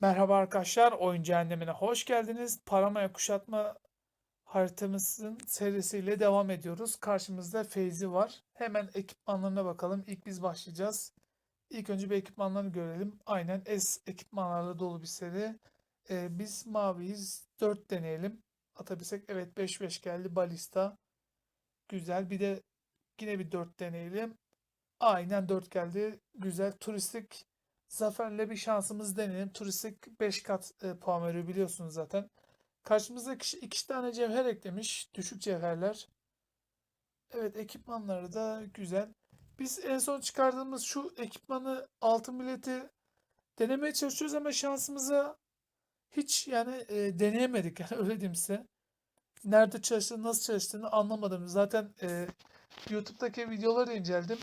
Merhaba arkadaşlar, Oyun Cehennemine hoş geldiniz. Paramaya kuşatma haritamızın serisiyle devam ediyoruz. Karşımızda Feyzi var. Hemen ekipmanlarına bakalım. İlk biz başlayacağız. İlk önce bir ekipmanlarını görelim. Aynen S ekipmanlarla dolu bir seri. Ee, biz maviyiz. 4 deneyelim. Atabilsek. Evet 5-5 geldi. Balista. Güzel. Bir de yine bir 4 deneyelim. Aynen 4 geldi. Güzel. Turistik Zafer'le bir şansımız deneyelim. Turistik 5 kat e, puan veriyor biliyorsunuz zaten. Karşımızda kişi, iki tane cevher eklemiş. Düşük cevherler. Evet ekipmanları da güzel. Biz en son çıkardığımız şu ekipmanı altın bileti denemeye çalışıyoruz ama şansımıza hiç yani e, deneyemedik. Yani öyle diyeyim size. Nerede çalıştığını, nasıl çalıştığını anlamadım. Zaten e, YouTube'daki videoları inceledim.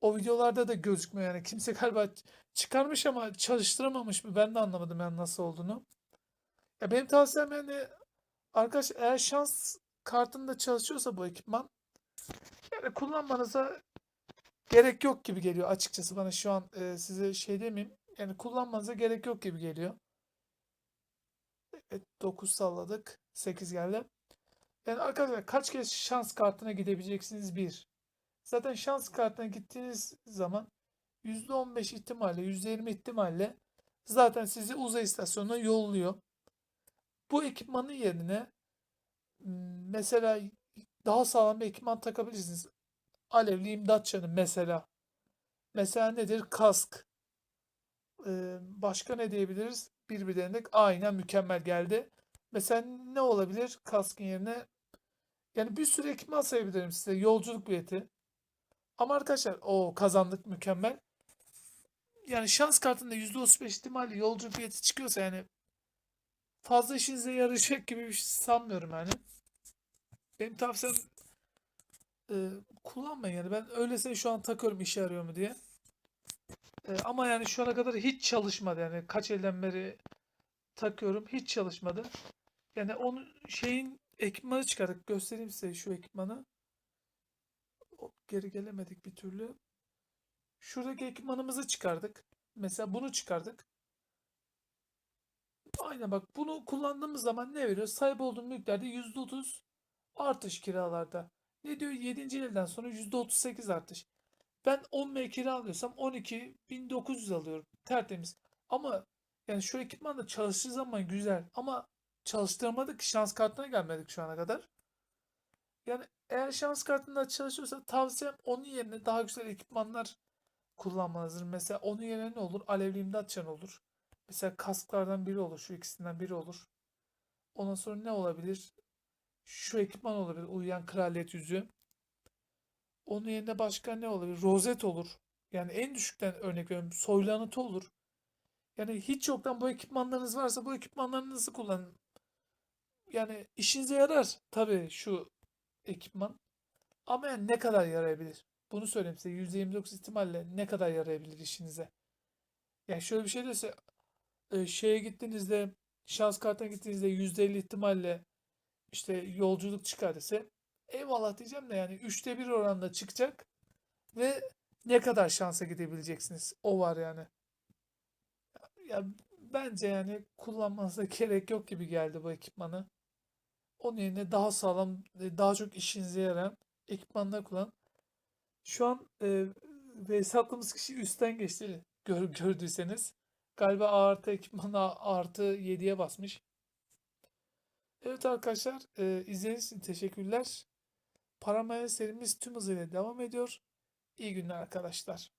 O videolarda da gözükmüyor yani. Kimse galiba çıkarmış ama çalıştıramamış mı? Ben de anlamadım yani nasıl olduğunu. Ya benim tavsiyem yani arkadaş eğer şans kartında çalışıyorsa bu ekipman yani kullanmanıza gerek yok gibi geliyor açıkçası bana şu an e, size şey demeyeyim. Yani kullanmanıza gerek yok gibi geliyor. Evet 9 salladık. 8 geldi. Yani arkadaşlar kaç kez şans kartına gidebileceksiniz? Bir. Zaten şans kartına gittiğiniz zaman %15 ihtimalle, %20 ihtimalle zaten sizi uzay istasyonuna yolluyor. Bu ekipmanın yerine mesela daha sağlam bir ekipman takabilirsiniz. Alevli imdat çanı mesela. Mesela nedir? Kask. Ee, başka ne diyebiliriz? Bir bir denedik. Aynen mükemmel geldi. Mesela ne olabilir kaskın yerine? Yani bir sürü ekipman sayabilirim size. Yolculuk bileti. Ama arkadaşlar o kazandık mükemmel. Yani şans kartında %35 ihtimalle yolcu bileti çıkıyorsa yani fazla işinize yarayacak gibi bir şey sanmıyorum yani. Benim tavsiyem e, kullanmayın yani. Ben öylesine şu an takıyorum işe yarıyor mu diye. E, ama yani şu ana kadar hiç çalışmadı yani. Kaç elden beri takıyorum. Hiç çalışmadı. Yani onun şeyin ekipmanı çıkardık. Göstereyim size şu ekipmanı. Hop, geri gelemedik bir türlü. Şuradaki ekipmanımızı çıkardık. Mesela bunu çıkardık. Aynen bak bunu kullandığımız zaman ne veriyor? Sahip olduğum mülklerde %30 artış kiralarda. Ne diyor? 7. elden sonra %38 artış. Ben 10 M kira alıyorsam 12.900 alıyorum. Tertemiz. Ama yani şu ekipman da çalıştığı zaman güzel. Ama çalıştıramadık. Şans kartına gelmedik şu ana kadar. Yani eğer şans kartında çalışıyorsa tavsiyem onun yerine daha güzel ekipmanlar kullanmanızdır. Mesela onun yerine ne olur? Alevli imdat çanı olur. Mesela kasklardan biri olur. Şu ikisinden biri olur. Ondan sonra ne olabilir? Şu ekipman olabilir. Uyuyan kraliyet yüzüğü. Onun yerine başka ne olabilir? Rozet olur. Yani en düşükten örnek veriyorum. Soylu anıtı olur. Yani hiç yoktan bu ekipmanlarınız varsa bu ekipmanlarınızı kullanın. Yani işinize yarar. Tabii şu ekipman. Ama yani ne kadar yarayabilir? Bunu söyleyeyim size. %29 ihtimalle ne kadar yarayabilir işinize? Yani şöyle bir şey dese e, şeye gittiğinizde şans kartına gittiğinizde %50 ihtimalle işte yolculuk çıkar dese eyvallah diyeceğim de yani üçte bir oranda çıkacak ve ne kadar şansa gidebileceksiniz? O var yani. Ya bence yani kullanmanıza gerek yok gibi geldi bu ekipmanı. Onun yerine daha sağlam, e, daha çok işinize yarayan ekipmanlar kullan. Şu an e, ve attığımız kişi üstten geçti gör, gördüyseniz. Galiba A artı ekipmana artı 7'ye basmış. Evet arkadaşlar e, izlediğiniz için teşekkürler. Paramaya serimiz tüm hızıyla devam ediyor. İyi günler arkadaşlar.